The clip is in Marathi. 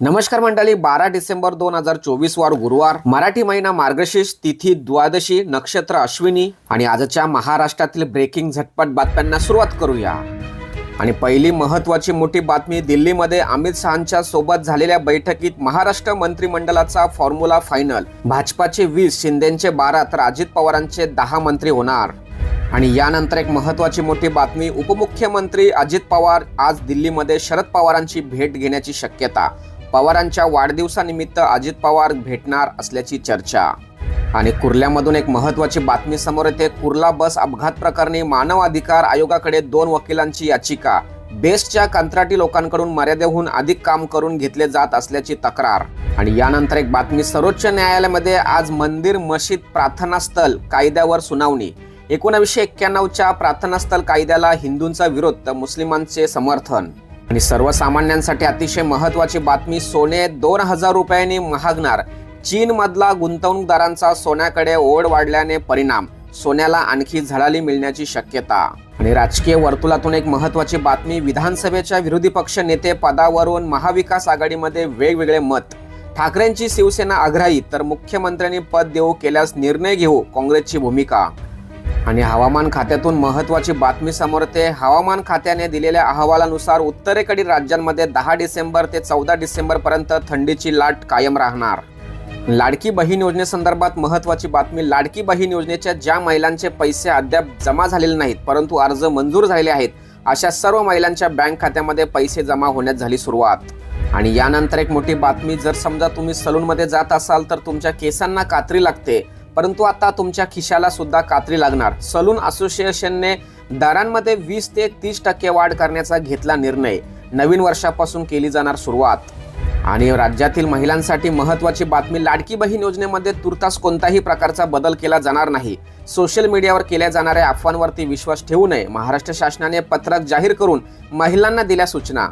नमस्कार मंडळी बारा डिसेंबर दोन हजार चोवीस वार गुरुवार. मराठी महिना मार्गशीर्ष तिथी द्वादशी नक्षत्र अश्विनी आणि आजच्या महाराष्ट्रातील ब्रेकिंग झटपट बातम्यांना सुरुवात करूया. आणि पहिली महत्वाची मोठी बातमी दिल्लीमध्ये अमित शहाच्या सोबत झालेल्या बैठकीत महाराष्ट्र मंत्रिमंडळाचा फॉर्म्युला फायनल भाजपाचे वीस शिंदेचे बारा तर अजित पवारांचे दहा मंत्री होणार. आणि यानंतर एक महत्वाची मोठी बातमी उपमुख्यमंत्री अजित पवार आज दिल्लीमध्ये शरद पवारांची भेट घेण्याची शक्यता. पवारांच्या वाढदिवसानिमित्त अजित पवार भेटणार असल्याची चर्चा. आणि कुर्ल्यामधून एक महत्वाची बातमी समोर येते. कुर्ला बस अपघात प्रकरणी मानव अधिकार आयोगाकडे दोन वकिलांची याचिका. बेस्टच्या कंत्राटी लोकांकडून मर्यादेहून अधिक काम करून घेतले जात असल्याची तक्रार. आणि यानंतर एक बातमी. सर्वोच्च न्यायालयामध्ये आज मंदिर मशीद प्रार्थनास्थल कायद्यावर सुनावणी. एकोणावीसशे एक्क्याण्णवच्या प्रार्थनास्थल कायद्याला हिंदूंचा विरोध तर मुस्लिमांचे समर्थन. आणि सर्वसामान्यांसाठी अतिशय महत्वाची बातमी सोने दोन हजार रुपयांनी महागणार. चीन मधला गुंतवणूकदारांचा सोन्याकडे ओढ वाढल्याने परिणाम सोन्याला आणखी झळाली मिळण्याची शक्यता. आणि राजकीय वर्तुळातून एक महत्वाची बातमी विधानसभेच्या विरोधी पक्ष नेते पदावरून महाविकास आघाडीमध्ये वेगवेगळे मत. ठाकरेंची शिवसेना आग्रही तर मुख्यमंत्र्यांनी पद देऊ केल्यास निर्णय घेऊ काँग्रेसची भूमिका. आणि हवामान खात्यातून महत्वाची बातमी समोर येते. हवामान खात्याने दिलेल्या अहवालानुसार उत्तरेकडील राज्यांमध्ये दहा डिसेंबर ते चौदा डिसेंबर पर्यंत थंडीची लाट कायम राहणार. लाडकी बहीण योजनेसंदर्भात महत्वाची बातमी लाडकी बहीण योजनेच्या ज्या महिलांचे पैसे अद्याप जमा झालेले नाहीत परंतु अर्ज मंजूर झालेले आहेत अशा सर्व महिलांच्या बँक खात्यामध्ये पैसे जमा होण्यास झाली सुरुवात. आणि यानंतर एक मोठी बातमी जर समजा तुम्ही सलूनमध्ये जात असाल तर तुमच्या केसांना कात्री लागते. परंतु आता तुमच्या खिशाला सुद्धा कात्री लागणार. सलून असोसिएशनने दरांमध्ये वीस ते तीस टक्के वाढ करण्याचा घेतला निर्णय. नवीन वर्षापासून केली जाणार सुरुवात. आणि राज्यातील महिलांसाठी महत्वाची बातमी लाडकी बहीण योजनेमध्ये तुर्तास कोणताही प्रकारचा बदल केला जाणार नाही. सोशल मीडियावर केल्या जाणाऱ्या अफवांवरती विश्वास ठेवू नये. महाराष्ट्र शासनाने पत्रक जाहीर करून महिलांना दिल्या सूचना.